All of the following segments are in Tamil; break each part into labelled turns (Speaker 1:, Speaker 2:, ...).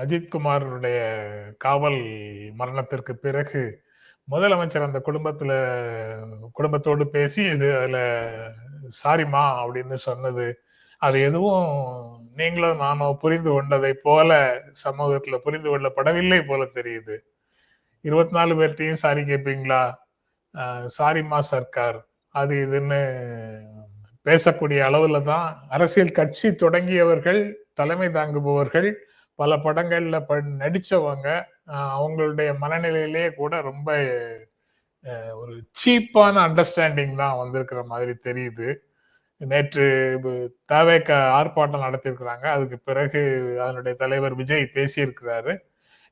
Speaker 1: அஜித்குமாருடைய காவல் மரணத்திற்கு பிறகு முதலமைச்சர் அந்த குடும்பத்துல குடும்பத்தோடு பேசி இது அதுல சாரிமா அப்படின்னு சொன்னது. அது எதுவும் நீங்களும் நானும் புரிந்து கொண்டதை போல சமூகத்துல புரிந்து கொள்ளப்படவில்லை போல தெரியுது. இருபத்தி நாலு பேர்ட்டையும் சாரி கேட்பீங்களா சாரிமா சர்க்கார். அது இதுன்னு பேசக்கூடிய அளவுல தான் அரசியல் கட்சி தொடங்கியவர்கள் தலைமை தாங்குபவர்கள் பல படங்கள்ல ப நடிச்சவங்க அவங்களுடைய மனநிலையிலேயே கூட ரொம்ப ஒரு சீப்பான அண்டர்ஸ்டாண்டிங் தான் வந்திருக்கிற மாதிரி தெரியுது. நேற்று தேவைக்க ஆர்ப்பாட்டம் நடத்தியிருக்கிறாங்க. அதுக்கு பிறகு அதனுடைய தலைவர் விஜய் பேசியிருக்கிறாரு.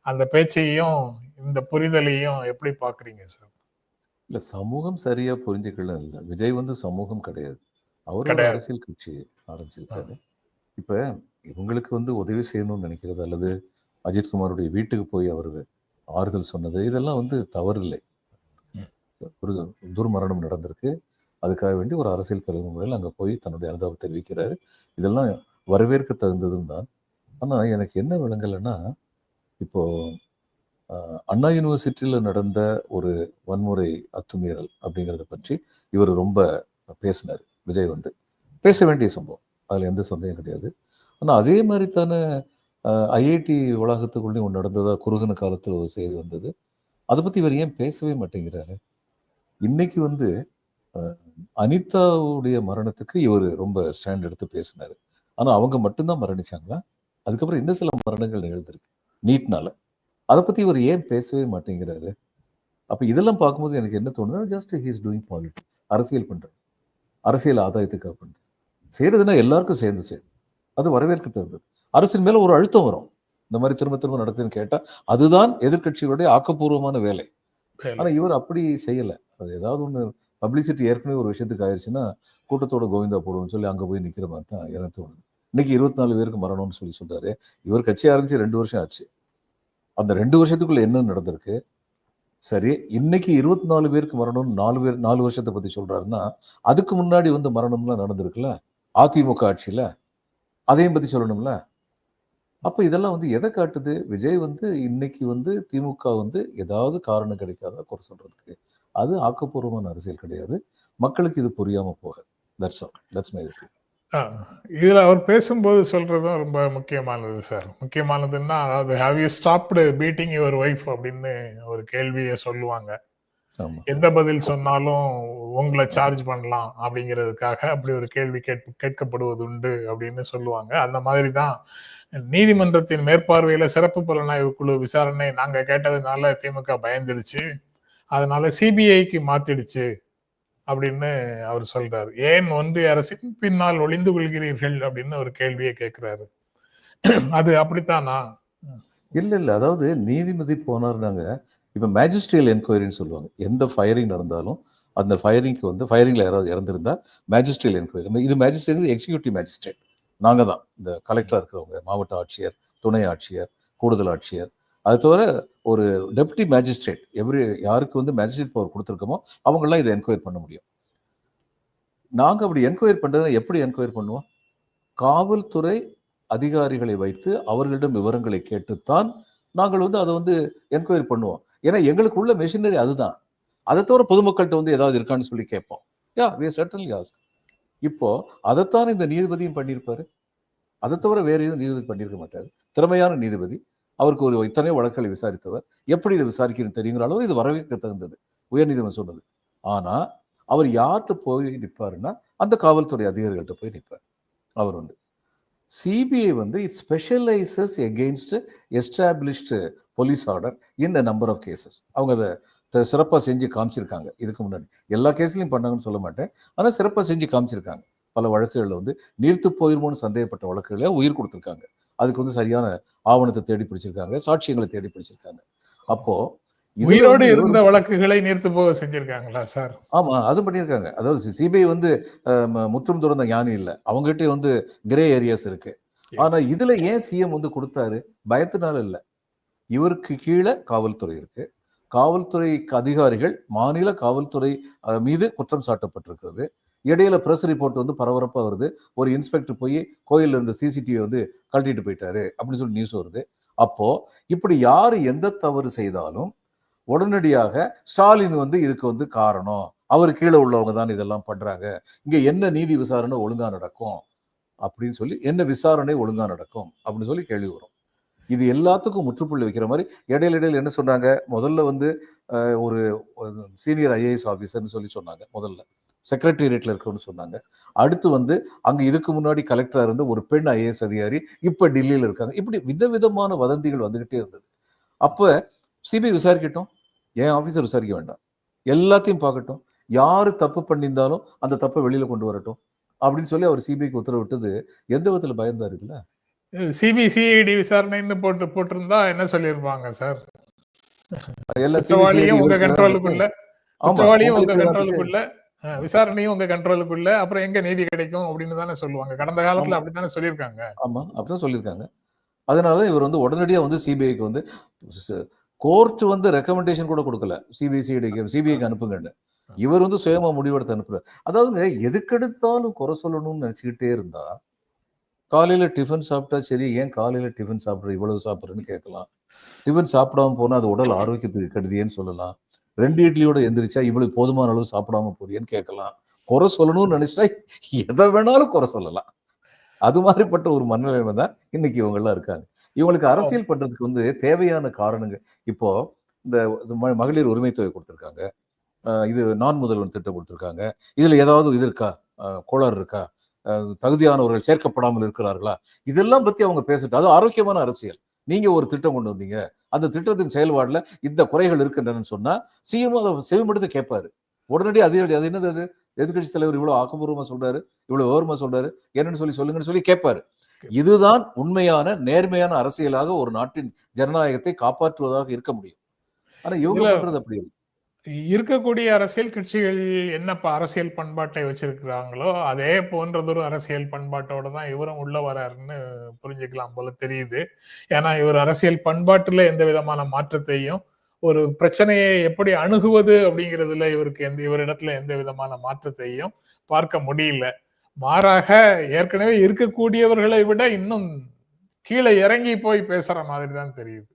Speaker 1: அந்த பேச்சையும் இந்த புரிதலையும் எப்படி பாக்குறீங்க சார்?
Speaker 2: இல்ல சமூகம் சரியா புரிஞ்சுக்கல. இல்ல விஜய் வந்து சமூகம் கிடையாது. அவர் ஒரு
Speaker 1: கிடையாது.
Speaker 2: அரசியல் கட்சி ஆரம்பிச்சிருக்காரு. இப்ப இவங்களுக்கு வந்து உதவி செய்யணும்னு நினைக்கிறது அல்லது அஜித்குமாருடைய வீட்டுக்கு போய் அவர் ஆறுதல் சொன்னது இதெல்லாம் வந்து தவறில்லை. ஒரு துர்மரணம் நடந்திருக்கு. அதுக்காக வேண்டி ஒரு அரசியல் தலைவர் முறையில் அங்கே போய் தன்னுடைய அனுதாபத்தை தெரிவிக்கிறாரு. இதெல்லாம் வரவேற்க தகுந்ததும் தான். ஆனா எனக்கு என்ன விளங்கலைன்னா இப்போ அண்ணா யூனிவர்சிட்டியில் நடந்த ஒரு வன்முறை அத்துமீறல் அப்படிங்கிறத பற்றி இவர் ரொம்ப பேசினார். விஜய் வந்து பேச வேண்டிய சம்பவம். அதில் எந்த சந்தேகம் கிடையாது. ஆனால் அதே மாதிரி தானே ஐஐடி வளாகத்துக்குள்ளேயும் ஒன்று நடந்ததா குறுகின காலத்தில் ஒரு செய்தி வந்தது. அதை பற்றி இவர் ஏன் பேசவே மாட்டேங்கிறாரு? இன்னைக்கு வந்து அனிதாவுடைய மரணத்துக்கு இவர் ரொம்ப ஸ்டாண்ட் எடுத்து பேசினார். ஆனால் அவங்க மட்டும்தான் மரணிச்சாங்களா? அதுக்கப்புறம் இன்னும் சில மரணங்கள் நிகழ்ந்திருக்கு நீட்னால. அதை பற்றி இவர் ஏன் பேசவே மாட்டேங்கிறாரு? அப்போ இதெல்லாம் பார்க்கும்போது எனக்கு என்ன தோணுதுன்னா ஜஸ்ட் ஹீஸ் டூயிங் பாலிட்டிக்ஸ் அரசியல் பண்ணுறாரு அரசியல் ஆதாயத்துக்காக பண்ணுறாரு செய்யறதுன்னா எல்லாருக்கும் சேர்ந்து செய்யணும் அது வரவேற்க தகுந்தது. அரசின் மேல ஒரு அழுத்தம் வரும். இந்த மாதிரி திரும்ப திரும்ப நடக்குதுன்னு கேட்டா அதுதான் எதிர்க்கட்சிகளுடைய ஆக்கப்பூர்வமான வேலை. ஆனா இவர் அப்படி செய்யல. அது ஏதாவது ஒண்ணு பப்ளிசிட்டி ஏற்கனவே ஒரு விஷயத்துக்கு ஆயிடுச்சுன்னா கூட்டத்தோட கோவிந்தா போடுவோம்னு சொல்லி அங்க போய் நிக்கிற மாதிரி தான் எனக்கு தோணுது இன்னைக்கு இருபத்தி நாலு பேருக்கு மரணம்னு சொல்லி சொல்றாரு. இவர் கட்சி ஆரம்பிச்சு ரெண்டு வருஷம் ஆச்சு. அந்த ரெண்டு வருஷத்துக்குள்ள என்ன நடந்திருக்கு? சரி இன்னைக்கு இருபத்தி நாலு பேருக்கு மரணம் நாலு பேர் நாலு வருஷத்தை பத்தி சொல்றாருன்னா அதுக்கு முன்னாடி வந்து மரணம்லாம் நடந்திருக்குல்ல? அதிமுக ஆட்சியில் அதையும் பற்றி சொல்லணும்ல? அப்போ இதெல்லாம் வந்து எதை காட்டுது? விஜய் வந்து இன்னைக்கு வந்து திமுக வந்து ஏதாவது காரணம் கிடைக்காத குறை சொல்கிறதுக்கு அது ஆக்கப்பூர்வமான அரசியல் கிடையாது. மக்களுக்கு இது புரியாமல் போக. தட்ஸ் தட்ஸ் மை ஒப்பீனியன்
Speaker 1: ஆ, அவர் பேசும்போது சொல்கிறதும் ரொம்ப முக்கியமானது சார் முக்கியமானதுன்னா அதாவது have you stopped beating your wife அப்படின்னு ஒரு கேள்வியை சொல்லுவாங்க. எந்த பதில் சொன்னாலும் உங்களை சார்ஜ் பண்ணலாம் அப்படிங்கிறதுக்காக அப்படி ஒரு கேள்வி கேட்ப கேட்கப்படுவது உண்டு அப்படின்னு சொல்லுவாங்க. அந்த மாதிரி தான் நீதிமன்றத்தின் மேற்பார்வையில சிறப்பு புலனாய்வு குழு விசாரணை நாங்க கேட்டதுனால திமுக பயந்துடுச்சு. அதனால சிபிஐக்கு மாத்திடுச்சு அப்படின்னு அவர் சொல்றாரு. ஏன் ஒன்றிய அரசின் பின்னால் ஒளிந்து கொள்கிறீர்கள் அப்படின்னு ஒரு கேள்வியை கேட்கிறாரு அது அப்படித்தானா?
Speaker 2: இல்ல இல்ல. அதாவது நீதிபதி போனார்னாங்க இப்போ மேஜிஸ்ட்ரியல் என்கொயரின்னு சொல்லுவாங்க. எந்த ஃபயரிங் நடந்தாலும் அந்த ஃபயரிங்க்கு வந்து ஃபயரிங்கில் யாராவது இறந்திருந்தா மேஜிஸ்ட்ரியல் என்கொயரி இது மேஜிஸ்ட்ரேட் எக்ஸிக்யூட்டிவ் மேஜிஸ்ட்ரேட் நாங்கள் தான். இந்த கலெக்டராக இருக்கிறவங்க மாவட்ட ஆட்சியர் துணை ஆட்சியர் கூடுதல் ஆட்சியர். அது தவிர ஒரு டெப்டி மேஜிஸ்ட்ரேட் எவ்ரி யாருக்கு வந்து மேஜிஸ்ட்ரேட் பவர் கொடுத்துருக்கோமோ அவங்களாம் இதை என்கொயர் பண்ண முடியும். நாங்கள் அப்படி என்கொயர் பண்றதை எப்படி என்கொயர் பண்ணுவோம்? காவல்துறை அதிகாரிகளை வைத்து அவர்களிடம் விவரங்களை கேட்டுத்தான் நாங்கள் வந்து அதை வந்து என்கொயரி பண்ணுவோம். ஏன்னா எங்களுக்கு உள்ள மெஷினரி அதுதான். அதை தவிர பொதுமக்கள்கிட்ட வந்து ஏதாவது இருக்கான்னு சொல்லி கேட்போம். யா வி சர்டன்லி ஆஸ்க் இப்போ அதைத்தான் இந்த நீதிபதியும் பண்ணியிருப்பாரு? அதை தவிர வேறு எதுவும் நீதிபதி பண்ணியிருக்க மாட்டார். திறமையான நீதிபதி. அவருக்கு ஒரு இத்தனை வழக்குகளை விசாரித்தவர். எப்படி இதை விசாரிக்கிறேன்னு தெரியுங்கிற அளவு இது வரவேற்க தகுந்தது. உயர்நீதிமன்றம் சொன்னது. ஆனால் அவர் யார்கிட்ட போய் நிற்பாருன்னா அந்த காவல்துறை அதிகாரிகள்கிட்ட போய் நிற்பார். அவர் வந்து. சிபிஐ வந்து it specialises against established police order in the number of cases அவங்க அதை சிறப்பாக செஞ்சு காமிச்சிருக்காங்க. இதுக்கு முன்னாடி. எல்லா கேஸ்லையும் பண்ணாங்கன்னு சொல்ல மாட்டேன். ஆனால் சிறப்பாக செஞ்சு காமிச்சிருக்காங்க. பல வழக்குகளில் வந்து நீர்த்து போயிருமோன்னு சந்தேகப்பட்ட வழக்குகளே உயிர் கொடுத்துருக்காங்க. அதுக்கு வந்து சரியான ஆவணத்தை தேடி பிடிச்சிருக்காங்க. சாட்சியங்களை தேடி பிடிச்சிருக்காங்க. அப்போது
Speaker 1: உயிரோடு இருந்த வழக்குகளை நீர்த்து போக செஞ்சிருக்காங்களா சார்?
Speaker 2: ஆமா அது பண்ணியிருக்காங்க. அதாவது சிபிஐ வந்து முற்றும் துறந்த ஞானி இல்லை. அவங்ககிட்ட வந்து கிரே ஏரியாஸ் இருக்கு. ஆனா இதுல ஏன் சிஎம் வந்து கொடுத்தாரு? பயத்தினால இல்ல. இவருக்கு கீழே காவல்துறை இருக்கு. காவல்துறை அதிகாரிகள் மாநில காவல்துறை மீது குற்றம் சாட்டப்பட்டிருக்கிறது. இடையில பிரஸ் ரிப்போர்ட் வந்து பரபரப்பா வருது. ஒரு இன்ஸ்பெக்டர் போய் கோயில்ல இருந்த சிசிடிவி வந்து கழட்டிட்டு போயிட்டாரு அப்படின்னு சொல்லி நியூஸ் வருது. அப்போ இப்படி யாரு எந்த தவறு செய்தாலும் உடனடியாக ஸ்டாலின் வந்து இதுக்கு வந்து காரணம். அவர் கீழே உள்ளவங்க தான் இதெல்லாம் பண்ணுறாங்க இங்கே என்ன நீதி விசாரணை ஒழுங்காக நடக்கும்? அப்படின்னு சொல்லி என்ன விசாரணை ஒழுங்காக நடக்கும்? அப்படின்னு சொல்லி கேள்வி வரும். இது எல்லாத்துக்கும் முற்றுப்புள்ளி வைக்கிற மாதிரி இடையில இடையில என்ன சொன்னாங்க? முதல்ல வந்து ஒரு சீனியர் ஐஏஎஸ் ஆஃபீஸர்னு சொல்லி சொன்னாங்க முதல்ல. செக்ரட்டேரியட்டில் இருக்கணும்னு சொன்னாங்க. அடுத்து வந்து அங்கே இதுக்கு முன்னாடி கலெக்டராக இருந்த ஒரு பெண் ஐஏஎஸ் அதிகாரி இப்போ டில்லியில் இருக்காங்க. இப்படி விதவிதமான வதந்திகள் வந்துக்கிட்டே இருந்தது. அப்போ சிபிஐ விசாரிக்கட்டும். என் ஆபீசர் விசாரிக்க வேண்டாம். எல்லாத்தையும் பார்க்கட்டும். யாரு தப்பு பண்ணியிருந்தாலும் அந்த தப்பை வெளியில கொண்டு வரட்டும். அப்படின்னு சொல்லி அவர் சிபிஐக்கு உத்தரவிட்டது. எந்த விதத்துல பயந்தாரு இதுல
Speaker 1: சிபிசிஐடி விசாரணைன்னு போட்டு போட்டிருந்தா என்ன சொல்லியிருப்பாங்க சார் குற்றவாளியும் உங்க கண்ட்ரோலுக்குள்ள குற்றவாளியும் உங்க கண்ட்ரோலுக்குள்ள விசாரணையும் உங்க கண்ட்ரோலுக்குள்ள அப்புறம் எங்க நீதி கிடைக்கும் அப்படின்னு தானே சொல்லுவாங்க. கடந்த காலத்துல. அப்படித்தானே சொல்லியிருக்காங்க.
Speaker 2: ஆமா அப்படிதான் சொல்லியிருக்காங்க. அதனால இவர் வந்து உடனடியா வந்து சிபிஐக்கு வந்து கோர்ட் வந்து ரெக்கமெண்டேஷன் கூட கொடுக்கல. சிபிசிஐடிக்கு சிபிஐக்கு அனுப்புங்கன்னு. இவர் வந்து சுயமா முடிவெடுத்து அனுப்புறாரு அதாவதுங்க எதுக்கெடுத்தாலும் குறை சொல்லணும்னு நினைச்சுக்கிட்டே இருந்தா காலையில டிஃபன் சாப்பிட்டா சரி ஏன் காலையில டிஃபன் சாப்பிட்ற இவ்வளவு சாப்பிட்றேன்னு கேட்கலாம். டிஃபன் சாப்பிடாம போனா அது உடல் ஆரோக்கியத்துக்கு கெடுதியேன்னு சொல்லலாம். ரெண்டு இட்லியோட எந்திரிச்சா இவ்வளவு போதுமான அளவு சாப்பிடாம போறியேன்னு கேட்கலாம். குறை சொல்லணும்னு நினைச்சிட்டா எதை வேணாலும் குறை சொல்லலாம். அது மாதிரிப்பட்ட ஒரு மனநிலைமை தான் இன்னைக்கு இவங்க எல்லாம் இருக்காங்க. இவங்களுக்கு அரசியல் பண்றதுக்கு வந்து தேவையான காரணங்கள் இப்போ இந்த மகளிர் உரிமை தொகை கொடுத்துருக்காங்க இது நான் முதல்வன் திட்டம் கொடுத்துருக்காங்க. இதுல ஏதாவது இது இருக்கா? கோளாறு இருக்கா? தகுதியானவர்கள் சேர்க்கப்படாமல் இருக்கிறார்களா? இதெல்லாம் பத்தி அவங்க பேசிட்டு அது ஆரோக்கியமான அரசியல். நீங்க ஒரு திட்டம் கொண்டு வந்தீங்க. அந்த திட்டத்தின் செயல்பாடுல இந்த குறைகள் இருக்கின்றன சொன்னா சிஎம் அதை செவிமடுத்து கேட்பாரு. உடனடி அதிரடி அது என்னது அது? எதிர்கட்சி தலைவர் இவ்வளவு ஆக்கப்பூர்வமா சொல்றாரு இவ்வளவு விவரமா சொல்றாரு என்னன்னு சொல்லி சொல்லுங்கன்னு சொல்லி கேட்பாரு. இதுதான் உண்மையான நேர்மையான அரசியலாக ஒரு நாட்டின் ஜனநாயகத்தை காப்பாற்றுவதாக இருக்க முடியும். ஆனா இவங்க பண்றது அப்படி இல்லை.
Speaker 1: இருக்கக்கூடிய அரசியல் கட்சிகள் என்ன அரசியல் பண்பாட்டை வச்சிருக்கிறாங்களோ அதே போன்றதொரு அரசியல் பண்பாட்டோட தான் இவரும் உள்ள வராருன்னு புரிஞ்சுக்கலாம் போல தெரியுது. ஏன்னா இவர் அரசியல் பண்பாட்டுல எந்த விதமான மாற்றத்தையும் ஒரு பிரச்சனையை எப்படி அணுகுவது அப்படிங்கிறதுல இவருக்கு எந்த இவரிடத்துல எந்த விதமான மாற்றத்தையும் பார்க்க முடியல. மாறாக ஏற்கனவே இருக்கக்கூடியவர்களை விட இன்னும் கீழே இறங்கி போய் பேசுற மாதிரி தான் தெரியுது.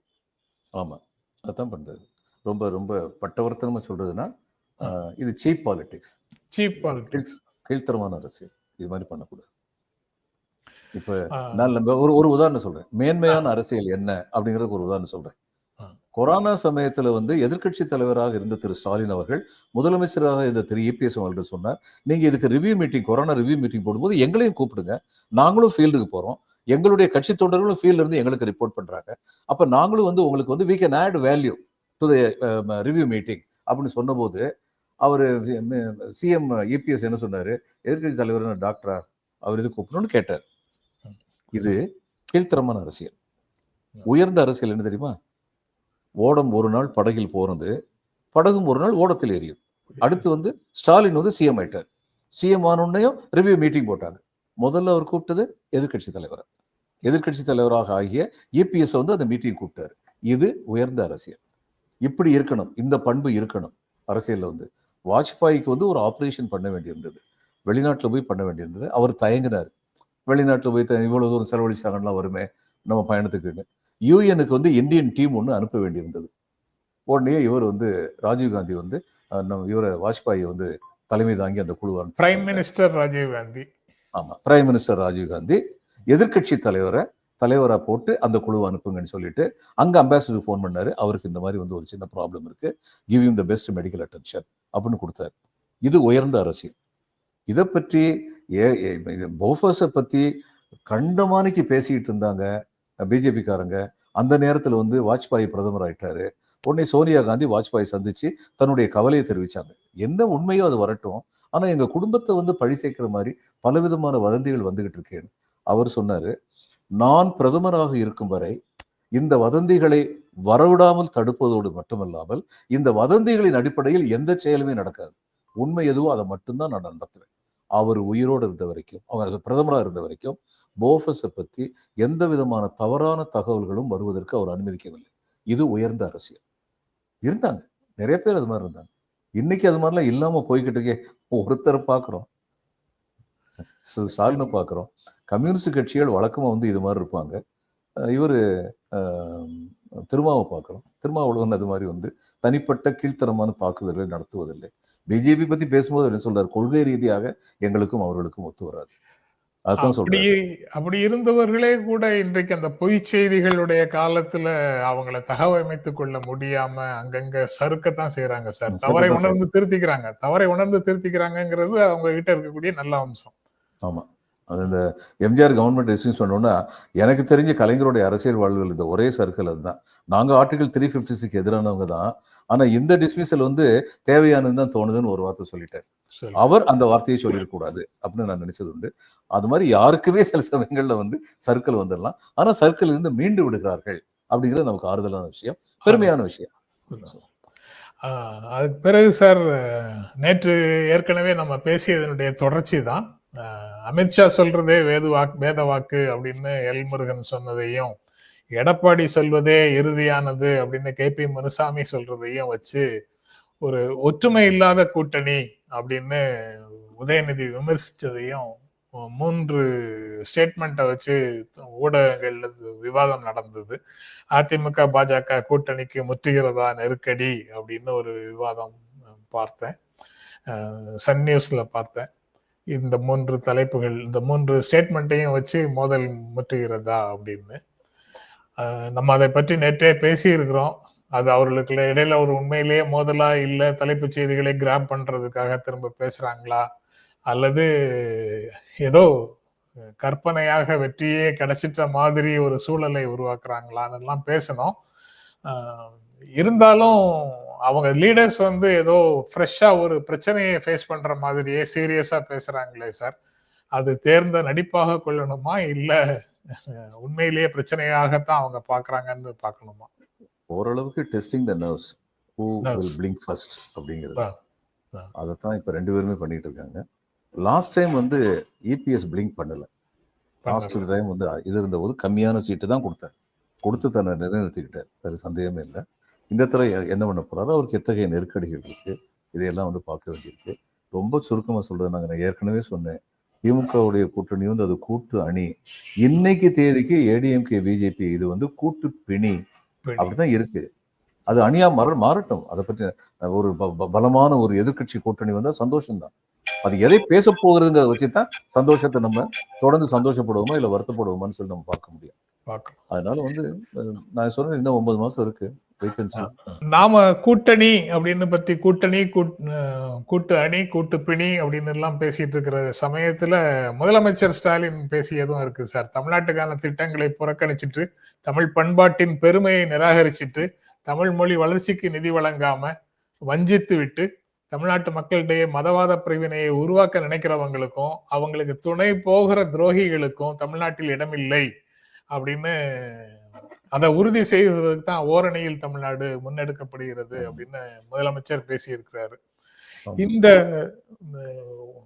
Speaker 2: ஆமா அதான் பண்றது. ரொம்ப ரொம்ப பட்டவர்த்தனமா சொல்றதுன்னா இது சீப் பாலிடிக்ஸ்.
Speaker 1: Cheap politics.
Speaker 2: கீழ்த்தரமான அரசியல். இது மாதிரி பண்ணக்கூடாது. இப்ப நான் ஒரு ஒரு உதாரணம் சொல்றேன். மேன்மையான அரசியல் என்ன அப்படிங்கிறதுக்கு ஒரு உதாரணம் சொல்றேன். கொரோனா சமயத்துல வந்து எதிர்க்கட்சி தலைவராக இருந்த திரு ஸ்டாலின் அவர்கள் முதலமைச்சராக இருந்த திரு இபிஎஸ் அவர்கள் சொன்னார் நீங்க இதுக்கு review meeting corona review meeting போடும்போது எங்களையும் கூப்பிடுங்க. நாங்களும் ஃபீல்டுக்கு போறோம். எங்களுடைய கட்சி தொண்டர்களும் ஃபீல்ட்ல இருந்து எங்களுக்கு ரிப்போர்ட் பண்றாங்க. அப்ப நாங்களும் வந்து உங்களுக்கு வந்து we can add value to the review meeting அப்படின்னு சொன்னபோது அவர் சிஎம் இபிஎஸ் என்ன சொன்னாரு? எதிர்க்கட்சி தலைவர் டாக்டரா அவர் இது கூப்பிடணும்னு கேட்டார். இது கீழ்த்தரமான அரசியல். உயர்ந்த அரசியல் என்ன தெரியுமா? ஓடம் ஒரு நாள் படகில் போனது படகும் ஒரு நாள் ஓடத்தில் எரியும் அடுத்து வந்து ஸ்டாலின் வந்து சிஎம் ஆயிட்டார். சிஎம் ஆனோடனையும் ரிவ்யூ மீட்டிங் போட்டாங்க. முதல்ல அவர் கூப்பிட்டது எதிர்க்கட்சி தலைவர். எதிர்க்கட்சி தலைவராக ஆகிய இபிஎஸ் வந்து அந்த மீட்டிங் கூப்பிட்டாரு. இது உயர்ந்த அரசியல். இப்படி இருக்கணும் இந்த பண்பு இருக்கணும். அரசியல்ல வந்து வாஜ்பாய்க்கு வந்து ஒரு ஆபரேஷன் பண்ண வேண்டியிருந்தது. வெளிநாட்டுல போய் பண்ண வேண்டியிருந்தது. அவர் தயங்கினார். வெளிநாட்டுல போய் இவ்வளோ இவ்வளவு தூரம் செலவழிச்சாங்கன்னா வருமே நம்ம பயணத்துக்குன்னு. யூஎனுக்கு வந்து இந்தியன் டீம் ஒன்று அனுப்ப வேண்டியிருந்தது. உடனே இவர் வந்து ராஜீவ்காந்தி வந்து நம்ம இவரை வாஜ்பாயை வந்து தலைமை தாங்கி அந்த குழு
Speaker 1: பிரைம். மினிஸ்டர் ராஜீவ் காந்தி.
Speaker 2: ஆமா பிரைம் மினிஸ்டர் ராஜீவ்காந்தி எதிர்க்கட்சி தலைவரை தலைவரா போட்டு அந்த குழுவை அனுப்புங்கன்னு சொல்லிட்டு அங்க அம்பாசிடர் ஃபோன் பண்ணாரு. அவருக்கு இந்த மாதிரி வந்து ஒரு சின்ன ப்ராப்ளம் இருக்கு. Give you the best medical attention அப்படின்னு கொடுத்தாரு. இது உயர்ந்த அரசியல். இதை பற்றி ஏ போஃபர்ஸை பத்தி கண்டமானிக்கு பேசிக்கிட்டு இருந்தாங்க. பிஜேபிக்காரங்க அந்த நேரத்தில் வந்து வாஜ்பாய் பிரதமர் ஆயிட்டாரு. உடனே சோனியா காந்தி வாஜ்பாய் சந்திச்சு தன்னுடைய கவலையை தெரிவிச்சாங்க. என்ன உண்மையோ அது வரட்டும். ஆனால் எங்கள் குடும்பத்தை வந்து பழி சேர்க்கிற மாதிரி பலவிதமான வதந்திகள் வந்துகிட்டு இருக்கேன்னு அவர் சொன்னார் நான் பிரதமராக இருக்கும் வரை இந்த வதந்திகளை வரவிடாமல் தடுப்பதோடு மட்டுமல்லாமல் இந்த வதந்திகளின் அடிப்படையில் எந்த செயலுமே நடக்காது. உண்மை எதுவோ அதை மட்டும்தான் நான் நடத்துவேன். அவர் உயிரோடு இருந்த வரைக்கும் அவர் பிரதமராக இருந்த வரைக்கும் போஃபஸை பற்றி எந்த விதமான தவறான தகவல்களும் வருவதற்கு அவர் அனுமதிக்கவில்லை. இது உயர்ந்த அரசியல். இருந்தாங்க. நிறைய பேர் அது மாதிரி இருந்தாங்க. இன்னைக்கு அது மாதிரிலாம் இல்லாம போய்கிட்டு இருக்கே. ஒருத்தர் பார்க்குறோம். ஸ்டாலினை பார்க்குறோம். கம்யூனிஸ்ட் கட்சிகள் வழக்கமா வந்து இது மாதிரி இருப்பாங்க. இவர் திருமாவை பார்க்குறோம். திருமாவளவன் அது மாதிரி வந்து தனிப்பட்ட கீழ்த்தரமான தாக்குதல்களை நடத்துவதில்லை. பிஜேபி பத்தி பேசும்போது என்ன சொல்றாரு? கொள்கை ரீதியாக எங்களுக்கும் அவர்களுக்கும் ஒத்து வராது.
Speaker 1: அப்படி அப்படி இருந்தவர்களே கூட இன்றைக்கு அந்த பொய் செய்திகளுடைய காலத்துல அவங்கள தகவமைத்துக் கொள்ள முடியாம அங்கங்க சறுக்கத்தான் செய்யறாங்க சார். தவறை உணர்ந்து திருத்திக்கிறாங்க. தவறை உணர்ந்து திருத்திக்கிறாங்கங்கிறது அவங்க கிட்ட இருக்கக்கூடிய நல்ல அம்சம்.
Speaker 2: ஆமா. அது இந்த எம்ஜிஆர் கவர்மெண்ட் டிஸ்மிஸ் பண்ணோம்னா எனக்கு தெரிஞ்ச கலைஞருடைய அரசியல் வாழ்வில் இந்த ஒரே சர்க்கிள் அதுதான். நாங்க ஆர்டிகல் த்ரீ ஃபிஃப்டி சிக்ஸ் எதிரானவங்க தான். ஆனா இந்த டிஸ்மிஸல் வந்து தேவையானது தான் தோணுதுன்னு ஒரு வார்த்தை சொல்லிட்டார்.
Speaker 1: சரி.
Speaker 2: அவர் அந்த வார்த்தையை சொல்லிடக்கூடாது அப்படின்னு நான் நினைச்சது உண்டு. அது மாதிரி யாருக்குமே சில சமயங்கள்ல வந்து சர்க்கிள் வந்துடலாம். ஆனா சர்க்கிள் இருந்து மீண்டு விடுகிறார்கள் அப்படிங்கிறது நமக்கு ஆறுதலான விஷயம். பெருமையான விஷயம்.
Speaker 1: அதுக்கு பிறகு சார் நேற்று ஏற்கனவே நம்ம பேசியதனுடைய தொடர்ச்சி தான். அமித்ஷா சொல்றதே வேது வாக்கு வேத வாக்கு அப்படின்னு எல் முருகன் சொன்னதையும் எடப்பாடி சொல்வதே இறுதியானது அப்படின்னு கே பி முனுசாமி சொல்றதையும் வச்சு ஒரு ஒற்றுமை இல்லாத கூட்டணி அப்படின்னு உதயநிதி விமர்சித்ததையும் மூன்று ஸ்டேட்மெண்ட்டை வச்சு ஊடகங்கள்ல விவாதம் நடந்தது. அதிமுக பாஜக கூட்டணிக்கு முற்றுகிறதா நெருக்கடி அப்படின்னு ஒரு விவாதம் பார்த்தேன். சன் நியூஸ்ல பார்த்தேன். இந்த மூன்று தலைப்புகள் இந்த மூன்று ஸ்டேட்மெண்ட்டையும் வச்சு மோதல் முற்றுகிறதா அப்படின்னு. நம்ம அதை பற்றி நேற்றே பேசியிருக்கிறோம். அது அவர்களுக்கு இடையில ஒரு உண்மையிலேயே மோதலா இல்லை தலைப்புச் செய்திகளை கிராப் பண்றதுக்காக திரும்ப பேசுறாங்களா? அல்லது ஏதோ கற்பனையாக வெற்றியே கிடைச்சிட்ட மாதிரி ஒரு சூழலை உருவாக்குறாங்களான்னு எல்லாம் பேசணும். இருந்தாலும் அவங்க லீடர்ஸ் வந்து ஏதோ ஃப்ரெஷ்ஷா ஒரு பிரச்சனையை ஃபேஸ் பண்ற மாதிரியே சீரியஸா பேசுறாங்களே சார் அது தேர்ந்த நடிப்பாக கொள்ளணுமா? இல்ல உண்மையிலேயே பிரச்சனையாகத்தான் அவங்க பாக்குறாங்கன்னு பார்க்கணுமா
Speaker 2: ஓரளவுக்கு testing the nerves who. Will blink first அப்படிங்கிறது. அதைத்தான் இப்போ ரெண்டு பேருமே பண்ணிட்டு இருக்காங்க. லாஸ்ட் டைம் வந்து இபிஎஸ் பிளிங்க் பண்ணல. லாஸ்ட் டைம் வந்து இது இருந்தபோது கம்மியான சீட்டு தான் கொடுத்தார் கொடுத்து தன்னை நிலைநிறுத்திக்கிட்டார் வேறு சந்தேகமே இல்லை. இந்த தடவை என்ன பண்ண போறாரு? அவருக்கு எத்தகைய நெருக்கடிகள் இருக்கு? இதையெல்லாம் வந்து பார்க்க வேண்டியிருக்கு. ரொம்ப சுருக்கமாக சொல்றது நாங்கள் நான் ஏற்கனவே சொன்னேன். திமுகவுடைய கூட்டணி வந்து அது கூட்டு அணி. இன்னைக்கு தேதிக்கு ஏடிஎம்கே பிஜேபி இது வந்து கூட்டு பிணி. அப்படிதான் இருக்கு. அது அணியா மாற மாறட்டும். அதை பற்றி ஒரு பலமான ஒரு எதிர்க்கட்சி கூட்டணி வந்தா சந்தோஷம்தான். அது எதை பேச போகிறதுங்கிறத வச்சு தான் சந்தோஷத்தை நம்ம தொடர்ந்து சந்தோஷப்படுவோமா இல்ல வருத்தப்படுவோமான்னு சொல்லி நம்ம பார்க்க முடியும். அதனால வந்து நான் சொன்னேன் இன்னும் ஒன்பது மாசம் இருக்கு.
Speaker 1: நாம கூட்டணி அப்படின்னு பத்தி கூட்டணி கூட்- கூட்டு அணி கூட்டு பிணி அப்படின்னு எல்லாம் பேசிட்டு இருக்கிற சமயத்துல முதலமைச்சர் ஸ்டாலின் பேசியதும் இருக்கு சார். தமிழ்நாட்டுக்கான திட்டங்களை புறக்கணிச்சிட்டு தமிழ் பண்பாட்டின் பெருமையை நிராகரிச்சிட்டு தமிழ் மொழி வளர்ச்சிக்கு நிதி வழங்காம வஞ்சித்து விட்டு தமிழ்நாட்டு மக்களிடையே மதவாத பிரிவினையை உருவாக்க நினைக்கிறவங்களுக்கும் அவங்களுக்கு துணை போகிற துரோகிகளுக்கும் தமிழ்நாட்டில் இடமில்லை அப்படின்னு அதை உறுதி செய்வதற்கு தான் ஓரணியில் தமிழ்நாடு முன்னெடுக்கப்படுகிறது அப்படின்னு முதலமைச்சர் பேசியிருக்கிறாரு. இந்த அஹ்,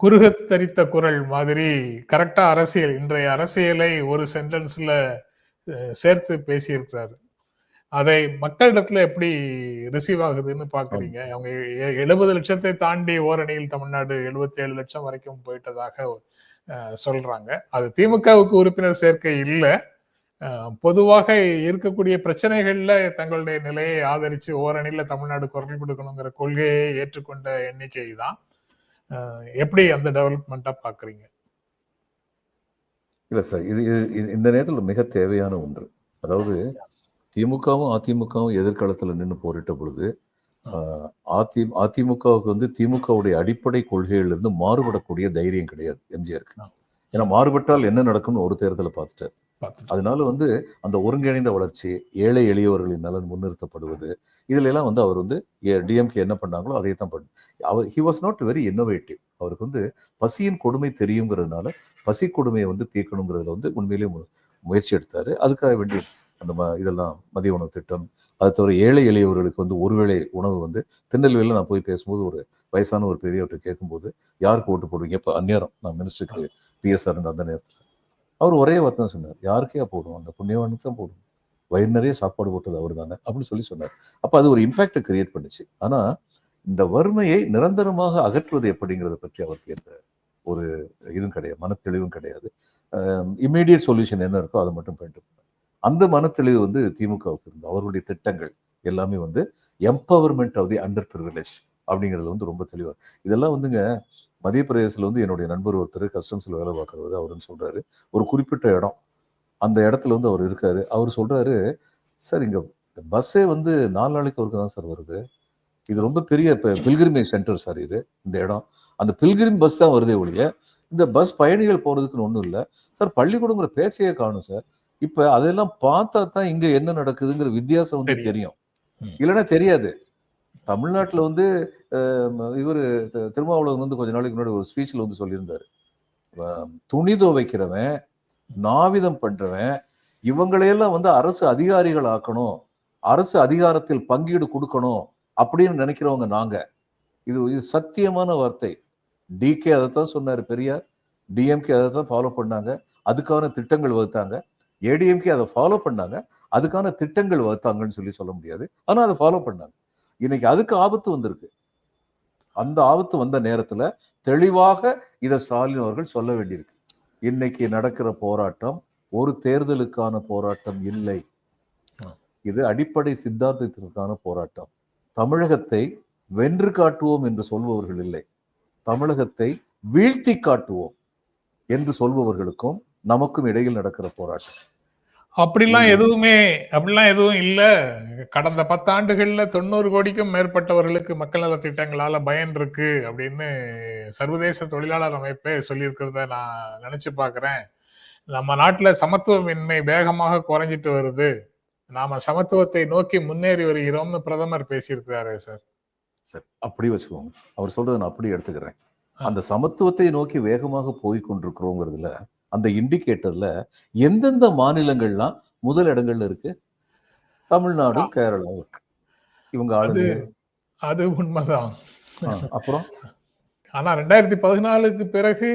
Speaker 1: குறுகத் தரித்த குரல் மாதிரி கரெக்டா அரசியல் இன்றைய அரசியலை ஒரு சென்டென்ஸ்ல சேர்த்து பேசியிருக்கிறாரு. அதை மக்களிடத்துல எப்படி ரிசீவ் ஆகுதுன்னு பாக்குறீங்க? அவங்க எழுபது லட்சத்தை தாண்டி ஓரணியில் தமிழ்நாடு எழுபத்தி ஏழு லட்சம் வரைக்கும் போயிட்டதாக சொல்றாங்க. அது திமுகவுக்கு உறுப்பினர் சேர்க்கை இல்லை. பொதுவாக இருக்கக்கூடிய பிரச்சனைகள்ல தங்களுடைய நிலையை ஆதரிச்சு ஓரணியில தமிழ்நாடு குரல் கொடுக்கணுங்கிற கொள்கையை ஏற்றுக்கொண்ட எண்ணிக்கை தான் எப்படி அந்த டெவலப்மெண்ட்டா பாக்குறீங்க
Speaker 2: இல்ல சார் இது இந்த நேரத்தில் மிக தேவையான ஒன்று. அதாவது திமுகவும் அதிமுகவும் எதிர்காலத்தில் நின்று போரிட்ட பொழுது அதி அதிமுகவுக்கு வந்து திமுகவுடைய அடிப்படை கொள்கையிலிருந்து மாறுபடக்கூடிய தைரியம் கிடையாது எம்ஜிஆருக்கு. ஏன்னா மாறுபட்டால் என்ன நடக்கும்னு ஒரு தேர்தலை பார்த்துட்டார்.
Speaker 1: பார்த்துட்டு
Speaker 2: அதனால வந்து அந்த ஒருங்கிணைந்த வளர்ச்சி ஏழை எளியவர்களின் நலன் முன்னிறுத்தப்படுவது இதுல எல்லாம் வந்து அவர் வந்து டிஎம்கே என்ன பண்ணாங்களோ அதை தான் பண்ணு அவர் he was not very innovative அவருக்கு வந்து பசியின் கொடுமை தெரியுங்கிறதுனால பசி கொடுமையை வந்து தீர்க்கணுங்கிறதுல வந்து உண்மையிலேயே மு- முயற்சி எடுத்தாரு. அதுக்காக வேண்டி அந்த ம இதெல்லாம் மதிய உணவு திட்டம் அது தவிர ஏழை எளியவர்களுக்கு வந்து ஒருவேளை உணவு வந்து திருநெல்வேலியில் நான் போய் பேசும்போது ஒரு வயசான ஒரு பெரியவர்கிட்ட கேட்கும்போது யாருக்கு ஓட்டு போடுவீங்க? இப்போ அந்நேரம் நான் மினிஸ்டருக்கு பிஎஸ்ஆர் அந்த நேரத்தில் அவர் ஒரே வார்த்தை தான் சொன்னார். யாருக்கே போடும் அந்த புண்ணியவனுக்கு தான் போடும் வயிறு நிறைய சாப்பாடு போட்டது அவர் தானே அப்படின்னு சொல்லி சொன்னார். அப்போ அது ஒரு இம்பாக்டை கிரியேட் பண்ணுச்சு. ஆனால் இந்த வறுமையை நிரந்தரமாக அகற்றுவது எப்படிங்கிறத பற்றி அவருக்கு எந்த ஒரு இதுவும் கிடையாது மனத்தெளிவும் கிடையாது. இம்மீடியட் சொல்யூஷன் என்ன இருக்கோ அதை மட்டும் பண்ணிட்டு அந்த மனத்தெளிவு வந்து திமுகவுக்கு இருந்தது. அவருடைய திட்டங்கள் எல்லாமே வந்து empowerment of the under privilege அப்படிங்கிறது வந்து ரொம்ப தெளிவா. இதெல்லாம் வந்துங்க மத்திய பிரதேசத்தில் வந்து என்னுடைய நண்பர் ஒருத்தர் கஸ்டம்ஸில் வேலை பார்க்குறவர் அவருன்னு சொல்றாரு. ஒரு குறிப்பிட்ட இடம். அந்த இடத்துல வந்து அவர் இருக்காரு. அவர் சொல்றாரு சார் இங்க பஸ்ஸே வந்து நாலு நாளைக்கு ஒருக்க தான் சார் வருது. இது ரொம்ப பெரிய பில்கிரிமேஜ் சென்டர் சார் இது இந்த இடம். அந்த பில்கிரிம் பஸ் தான் வருதே ஒழிய இந்த பஸ் பயணிகள் போறதுக்குன்னு ஒன்றும் இல்லை. சார் பள்ளிக்கூடங்கிற பேச்சையே காணும் சார். இப்ப அதெல்லாம் பார்த்தா தான் இங்க என்ன நடக்குதுங்கிற வித்தியாசம் வந்து
Speaker 1: தெரியும்.
Speaker 2: இல்லைன்னா தெரியாது. தமிழ்நாட்டில் வந்து இவர் திருமாவளவன் வந்து கொஞ்ச நாளைக்கு முன்னாடி ஒரு ஸ்பீச்சில் வந்து சொல்லியிருந்தாரு. துணி துவைக்கிறவன் நாவிதம் பண்ணுறவன் இவங்களையெல்லாம் வந்து அரசு அதிகாரிகள் ஆக்கணும் அரசு அதிகாரத்தில் பங்கீடு கொடுக்கணும் அப்படின்னு நினைக்கிறவங்க நாங்கள் இது இது சத்தியமான வார்த்தை. டிகே அதை தான் சொன்னார் பெரியார். டிஎம்கே அதை தான் ஃபாலோ பண்ணாங்க. அதுக்கான திட்டங்கள் வகுத்தாங்க. ஏடிஎம்கே அதை ஃபாலோ பண்ணாங்க. அதுக்கான திட்டங்கள் வகுத்தாங்கன்னு சொல்லி சொல்ல முடியாது. ஆனால் அதை ஃபாலோ பண்ணாங்க. இன்னைக்கு அதுக்கு ஆபத்து வந்திருக்கு. அந்த ஆபத்து வந்த நேரத்துல தெளிவாக இதை ஸ்டாலின் அவர்கள் சொல்ல வேண்டியிருக்கு. இன்னைக்கு நடக்கிற போராட்டம் ஒரு தேர்தலுக்கான போராட்டம் இல்லை. இது அடிப்படை சித்தாந்தத்திற்கான போராட்டம். தமிழகத்தை வென்று காட்டுவோம் என்று சொல்பவர்கள் இல்லை. தமிழகத்தை வீழ்த்தி காட்டுவோம் என்று சொல்பவர்களுக்கும் நமக்கும் இடையில் நடக்கிற போராட்டம்.
Speaker 1: அப்படிலாம். எதுவுமே அப்படிலாம் எதுவும் இல்ல. கடந்த பத்தாண்டுகள்ல தொண்ணூறு கோடிக்கும் மேற்பட்டவர்களுக்கு மக்கள் நல திட்டங்களால பயன் இருக்கு அப்படின்னு சர்வதேச தொழிலாளர் அமைப்பே சொல்லியிருக்கிறத நான் நினைச்சு பார்க்கிறேன் நம்ம நாட்டுல சமத்துவமின்மை வேகமாக குறைஞ்சிட்டு வருது. நாம சமத்துவத்தை நோக்கி முன்னேறி வருகிறோம்னு பிரதமர் பேசியிருக்கிறாரு சார்.
Speaker 2: சரி அப்படி வச்சுக்கோங்க. அவர் சொல்றதை நான் அப்படி எடுத்துக்கிறேன். அந்த சமத்துவத்தை நோக்கி வேகமாக போய் கொண்டிருக்கிறோங்கிறதுல அந்த இண்டிகேட்டர்ல எந்தெந்த மாநிலங்கள்லாம் முதல் இடங்கள்ல இருக்கு? தமிழ்நாடும் கேரளாவும் இருக்கு இவங்க
Speaker 1: அது
Speaker 2: ஆளுங்க.
Speaker 1: அது உண்மைதான்.
Speaker 2: அப்புறம்?
Speaker 1: ஆனா ரெண்டாயிரத்தி பதினாலுக்கு பிறகு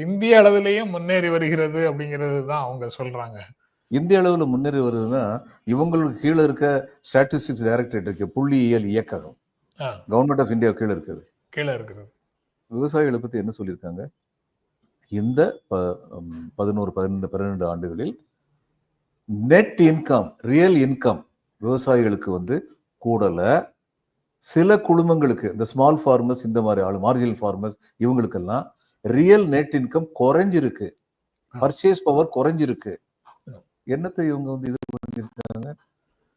Speaker 1: இந்திய அளவிலேயும் முன்னேறி வருகிறது அப்படிங்கிறது தான் அவங்க சொல்றாங்க.
Speaker 2: இந்திய அளவுல முன்னேறி வருதுன்னா இவங்களுக்கு கீழே இருக்க ஸ்டாட்டிஸ்டிக்ஸ் டைரக்டரேட் இருக்கு புள்ளியியல் இயக்ககம். கவர்மெண்ட் ஆஃப் இந்தியா கீழே இருக்குது.
Speaker 1: கீழே இருக்கிறது.
Speaker 2: விவசாயிகளை பத்தி என்ன சொல்லியிருக்காங்க? இந்த பதினோரு பதினெண்டு பன்னிரெண்டு ஆண்டுகளில் நெட் இன்கம் ரியல் இன்கம் விவசாயிகளுக்கு வந்து கூடல. சில குழுமங்களுக்கு இந்த ஸ்மால் ஃபார்மர்ஸ் இந்த மாதிரி ஆளு மார்ஜினல் ஃபார்மர்ஸ் இவங்களுக்கெல்லாம் ரியல் நெட் இன்கம் குறைஞ்சிருக்கு. பர்ச்சேஸ் பவர் குறைஞ்சிருக்கு. என்னத்தை இவங்க வந்து இது பண்ணிருக்காங்க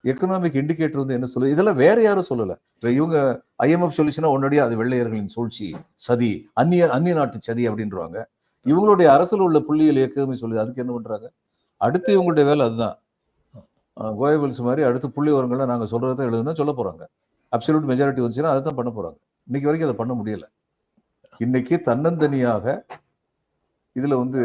Speaker 2: எக்கனாமிக் இண்டிகேட்டர் வந்து என்ன சொல்லுது இதெல்லாம் வேற யாரும் சொல்லல. இவங்க ஐஎம்எஃப் சொல்லிச்சுன்னா உடனடியே அது வெள்ளையர்களின் சூழ்ச்சி சதி அந்நிய அந்நிய நாட்டு சதி அப்படின்றாங்க இவங்களுடைய அரசில் உள்ள புள்ளிகள் இயக்கமே சொல்லுது. அதுக்கு என்ன பண்ணுறாங்க அடுத்து இவங்களுடைய வேலை அதுதான். கோயபிள்ஸ் மாதிரி அடுத்து புள்ளி உரங்களை நாங்கள் சொல்கிறத எழுதுனா சொல்ல போகிறாங்க அப்சல்யூட் மெஜாரிட்டி வந்துச்சுன்னா அதை தான் பண்ண போகிறாங்க இன்னைக்கு வரைக்கும் அதை பண்ண முடியலை. இன்னைக்கு தன்னந்தனியாக இதில் வந்து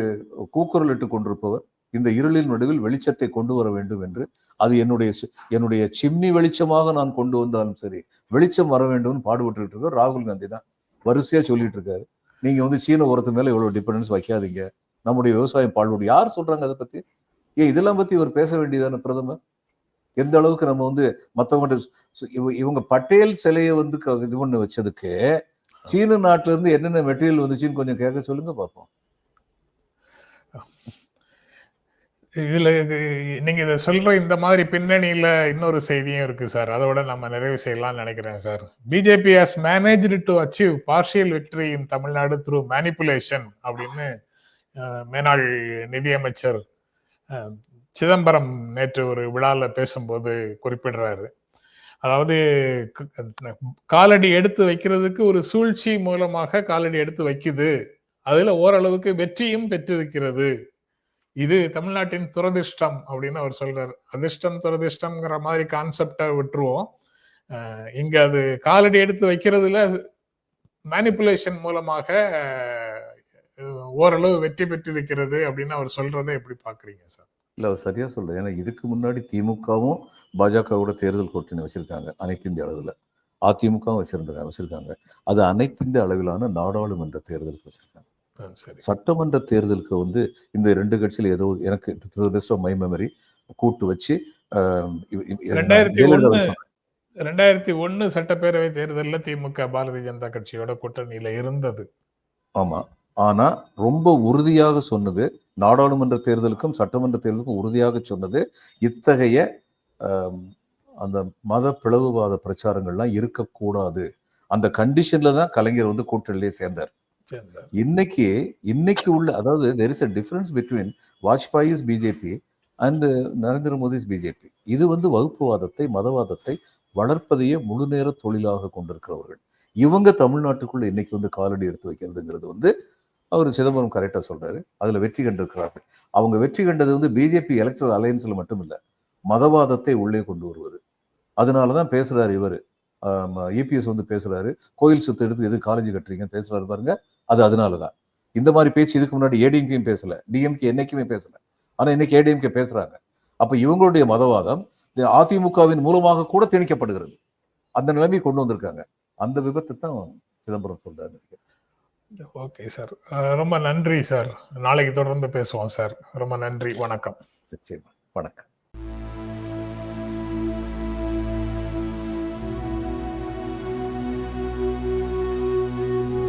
Speaker 2: கூக்குரலிட்டு கொண்டிருப்பவர் இந்த இருளின் நடுவில் வெளிச்சத்தை கொண்டு வர வேண்டும் என்று அது என்னுடைய என்னுடைய சிம்னி வெளிச்சமாக நான் கொண்டு வந்தாலும் சரி வெளிச்சம் வர வேண்டும்னு பாடுபட்டு இருக்கார். ராகுல் காந்தி தான். வரிசையா சொல்லிட்டு இருக்காரு. நீங்க வந்து சீன உரத்து மேல இவ்வளவு டிபெண்டன்ஸ் வைக்காதீங்க. நம்முடைய விவசாயம் பாழ்படும் யார் சொல்றாங்க அதை பத்தி? ஏன் இதெல்லாம் பத்தி இவர் பேச வேண்டியதான பிரதமர்? எந்த அளவுக்கு நம்ம வந்து மத்தவங்க இவங்க பட்டேல் சிலையை வந்து க- இது பண்ண வச்சதுக்கு சீன நாட்டுல இருந்து என்னென்ன மெட்டீரியல் வந்துச்சுன்னு கொஞ்சம் கேட்க சொல்லுங்க பார்ப்போம்.
Speaker 1: இதுல இது நீங்க இதை சொல்ற இந்த மாதிரி பின்னணியில இன்னொரு செய்தியும் இருக்கு சார். அதோட நம்ம நிறைவு செய்யலாம்னு நினைக்கிறேன் sir. BJP has manage to achieve partial victory in Tamil Nadu through manipulation அப்படின்னு மேனாள் நிதியமைச்சர் சிதம்பரம் நேற்று ஒரு விழால பேசும்போது குறிப்பிடுறாரு. அதாவது காலடி எடுத்து வைக்கிறதுக்கு ஒரு சூழ்ச்சி மூலமாக காலடி எடுத்து வைக்குது. அதுல ஓரளவுக்கு வெற்றியும் பெற்றிருக்கிறது. இது தமிழ்நாட்டின் துரதிர்ஷ்டம் அப்படின்னு அவர் சொல்றாரு. அதிர்ஷ்டம் துரதிர்ஷ்டம்ங்கிற மாதிரி கான்செப்டை விட்டுருவோம். இங்க அது காலடி எடுத்து வைக்கிறதுல மேனிப்புலேஷன் மூலமாக ஓரளவு வெற்றி பெற்றிருக்கிறது அப்படின்னு அவர் சொல்றதை எப்படி பாக்குறீங்க சார்
Speaker 2: இல்லை அவர் சரியாக சொல்ல ஏன்னா இதுக்கு முன்னாடி திமுகவும் பாஜகவோட தேர்தல் கூட்டணி வச்சிருக்காங்க அனைத்து இந்திய அளவில். அதிமுகவும் வச்சுருந்தாங்க வச்சிருக்காங்க. அது அனைத்து இந்திய அளவிலான நாடாளுமன்ற தேர்தலுக்கு வச்சிருக்காங்க. சட்டமன்ற தேர்தலுக்கு வந்து இந்த ரெண்டு கட்சியில் ஏதோ எனக்கு பெஸ்ட் ஆஃப் மை மெமரி கூட்டு வச்சு
Speaker 1: ரெண்டாயிரத்தி ஒண்ணு சட்டப்பேரவை தேர்தலில் திமுக பாரதிய ஜனதா கட்சியோட கூட்டணியில இருந்தது.
Speaker 2: ஆமா. ஆனா ரொம்ப உறுதியாக சொன்னது நாடாளுமன்ற தேர்தலுக்கும் சட்டமன்ற தேர்தலுக்கும் உறுதியாக சொன்னது இத்தகைய அந்த மத பிளவுவாத பிரச்சாரங்கள்லாம் இருக்கக்கூடாது. அந்த கண்டிஷன்ல தான் கலைஞர் வந்து கூட்டணியிலே சேர்ந்தார். இன்னைக்கு இன்னைக்கு உள்ள அதாவது there is a difference between Vajpayee's BJP and Narendra Modi's BJP இது வந்து வகுப்புவாதத்தை மதவாதத்தை வளர்ப்பதையே முழு நேர தொழிலாக கொண்டிருக்கிறவர்கள். இவங்க தமிழ்நாட்டுக்குள்ள இன்னைக்கு வந்து காலடி எடுத்து வைக்கிறதுங்கிறது வந்து அவர் சிதம்பரம் கரெக்டாக சொல்றாரு. அதுல வெற்றி கண்டிருக்கிறார்கள். அவங்க வெற்றி கண்டது வந்து பிஜேபி எலக்ட்ரல் அலையன்ஸ்ல மட்டும் இல்ல மதவாதத்தை உள்ளே கொண்டு வருவது. அதனால தான் பேசுகிறார் இவர். இபிஎஸ் வந்து பேசுறாரு. கோயில் சொத்து எடுத்து எது காலேஜ் கட்டுறீங்கன்னு பேசுறாரு பாருங்க. அது அதனால தான் இந்த மாதிரி பேச்சு இதுக்கு முன்னாடி ஏடிஎம்கேயும் பேசல. டிஎம்கே என்னைக்குமே பேசல. ஆனா இன்னைக்கு ஏடிஎம்கே பேசுறாங்க. அப்ப இவங்களுடைய மதவாதம் அதிமுகவின் மூலமாக கூட திணிக்கப்படுகிறது. அந்த நிலைமை கொண்டு வந்திருக்காங்க. அந்த விபத்தை தான் சிதம்பரம் சொல்றாரு.
Speaker 1: Okay sir. ரொம்ப நன்றி சார். நாளைக்கு தொடர்ந்து பேசுவோம் சார். ரொம்ப நன்றி. வணக்கம்.
Speaker 2: நிச்சயமா. வணக்கம்.